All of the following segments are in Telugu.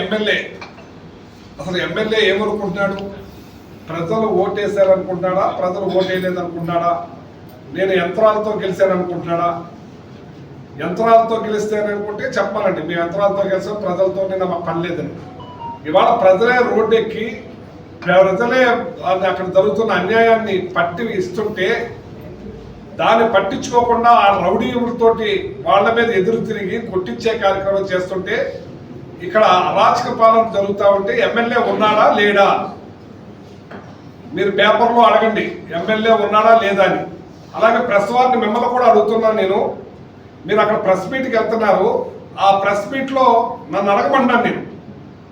ఎమ్మెల్యే. అసలు ఎమ్మెల్యే ఏమనుకుంటున్నాడు? ప్రజలు ఓటేశారనుకుంటున్నాడా? ప్రజలు ఓటేయలేదనుకుంటున్నాడా? నేను యంత్రాలతో గెలిచాననుకుంటున్నాడా? యంత్రాలతో గెలిస్తాననుకుంటే చెప్పాలండి మీ యంత్రాలతో గెలిచాం ప్రజలతో నేను మాకు పని లేదని ఇవాళ ప్రజలే రోడ్డు ఎక్కి ప్రజలే అక్కడ జరుగుతున్న అన్యాయాన్ని పట్టి ఇస్తుంటే దాన్ని పట్టించుకోకుండా ఆ రౌడీలతోటి వాళ్ళ మీద ఎదురు తిరిగి కొట్టించే కార్యక్రమం చేస్తుంటే ఇక్కడ అరాచక పాలన జరుగుతూ ఉంటే ఎమ్మెల్యే ఉన్నాడా లేడా? మీరు పేపర్లో అడగండి ఎమ్మెల్యే ఉన్నాడా లేదా అని. అలాగే ప్రెస్ వారిని మిమ్మల్ని కూడా అడుగుతున్నాను నేను. మీరు అక్కడ ప్రెస్ మీట్కి వెళ్తున్నారు. ఆ ప్రెస్ మీట్లో నన్ను అడగమంటున్నాను నేను.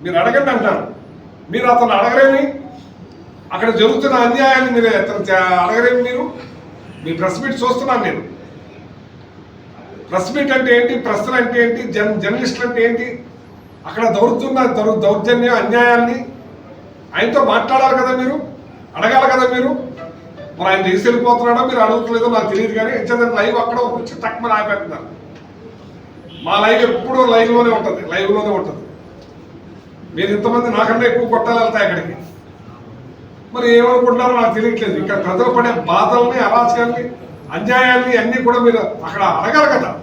మీరు అడగండి అంటాను మీరు అతను అడగరేమి? అక్కడ జరుగుతున్న అన్యాయాన్ని మీరు అతను అడగలేమి అడగరేమి మీరు? మీ ప్రెస్ మీట్ చూస్తున్నాను నేను. ప్రెస్ మీట్ అంటే ఏంటి? ప్రశ్నలు అంటే ఏంటి? జన్ జర్నలిస్టులు అంటే ఏంటి? అక్కడ దౌరుతున్న దౌ దౌర్జన్యం అన్యాయాన్ని ఆయనతో మాట్లాడాలి కదా మీరు? అడగాలి కదా మీరు? మరి ఆయన తీసి వెళ్ళిపోతున్నాడో? మీరు అడుగుతలేదో నాకు తెలియదు కానీ ఇచ్చేదాన్ని లైవ్ అక్కడ వచ్చి తక్కువ ఆపేస్తున్నారు. మా లైవ్ ఎప్పుడూ లైవ్లోనే ఉంటుంది లైవ్లోనే ఉంటుంది. మీరు ఇంతమంది నాకన్నా ఎక్కువ కొట్టాలి వెళ్తాయి అక్కడికి. మరి ఏమనుకుంటున్నారో నాకు తెలియట్లేదు. ఇక్కడ ప్రజలు పడే బాధల్ని అరాచకాల్ని అన్యాయాన్ని అన్నీ కూడా మీరు అక్కడ అడగాలి కదా.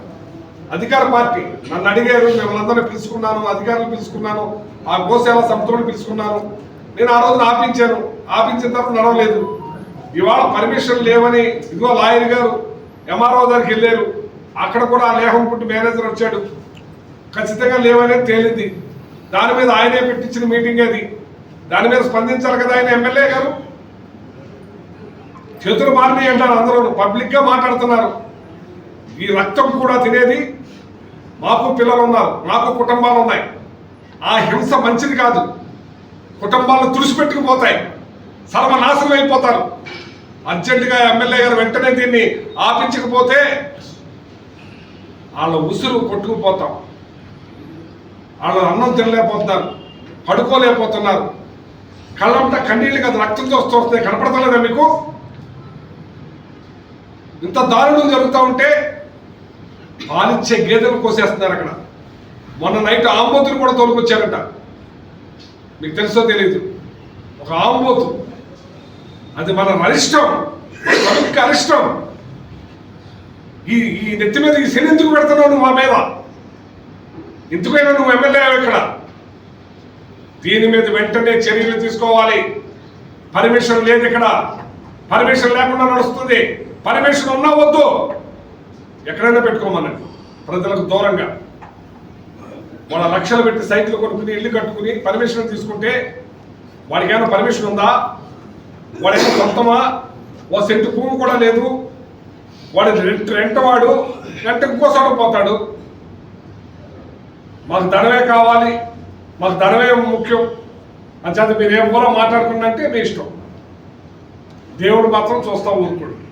అధికార పార్టీ నన్ను అడిగారు మిమ్మల్ని అందరినీ పిలుచుకున్నాను అధికారులు పిలుచుకున్నాను ఆ గోసేవ సంస్థలను పిలుచుకున్నాను. నేను ఆ రోజున ఆపించాను. ఆపించిన తర్వాత నడవలేదు. ఇవాళ పర్మిషన్ లేవని ఇదిగో లాయర్ గారు ఎంఆర్ఓ దగ్గరికి వెళ్ళారు. అక్కడ కూడా ఆ లేహం పుట్టి మేనేజర్ వచ్చాడు. ఖచ్చితంగా లేవనే తేలింది. దాని మీద ఆయనే పెట్టించిన మీటింగ్ అది. దాని మీద స్పందించాలి కదా ఆయన ఎమ్మెల్యే గారు? చేతులు మారినాయి అంటారు అందరూ. పబ్లిక్గా మాట్లాడుతున్నారు. ఈ రక్తం కూడా తినేది మాకు పిల్లలు ఉన్నారు మాకు కుటుంబాలు ఉన్నాయి ఆ హింస మంచిది కాదు. కుటుంబాలను తుడిచిపెట్టుకుపోతాయి. సర్వనాశనం అయిపోతారు. అర్జెంటుగా ఎమ్మెల్యే గారు వెంటనే దీన్ని ఆపించకపోతే వాళ్ళ ఉసురు కొట్టుకుపోతాం. వాళ్ళు అన్నం తినలేకపోతున్నారు పడుకోలేకపోతున్నారు. కళ్ళంతా కన్నీళ్ళు కదా రక్తంతో వస్తూ వస్తాయి. కనపడతలేదా మీకు? ఇంత దారుణం జరుగుతూ ఉంటే పాలిచ్చే గేదెలు కోసేస్తున్నారు అక్కడ. మొన్న నైట్ ఆంబోతులు కూడా తోలుకొచ్చారట. మీకు తెలుసో తెలియదు ఒక ఆంబోతు. అది మన అరిష్టం. మనకి అరిష్టం. ఈ ఈ నెత్తి మీద ఈ శని ఎందుకు పెడుతున్నావు నువ్వు మా మీద? ఎందుకైనా నువ్వు ఎమ్మెల్యే ఇక్కడ. దీని మీద వెంటనే చర్యలు తీసుకోవాలి. పర్మిషన్ లేదు ఇక్కడ. పర్మిషన్ లేకుండా నడుస్తుంది. పర్మిషన్ ఉన్నా వద్దు. ఎక్కడైనా పెట్టుకోమన్నట్టు ప్రజలకు దూరంగా. వాళ్ళ లక్షలు పెట్టి సైకిల్ కొనుక్కుని ఇల్లు కట్టుకుని పర్మిషన్ తీసుకుంటే వాడికి ఏమైనా పర్మిషన్ ఉందా? వాడేమో సొంతమా? ఓ సెంటు భూమి కూడా లేదు. వాడు రెంట్ రెంట్ వాడు రెంట్ ఇంకో పోతాడు. మాకు ధనమే కావాలి. మాకు ధనమే ముఖ్యం. అంచేత మీరు ఏం కూడా మాట్లాడుకున్నంటే మీ ఇష్టం. దేవుడు మాత్రం చూస్తా ఊరుకోడు.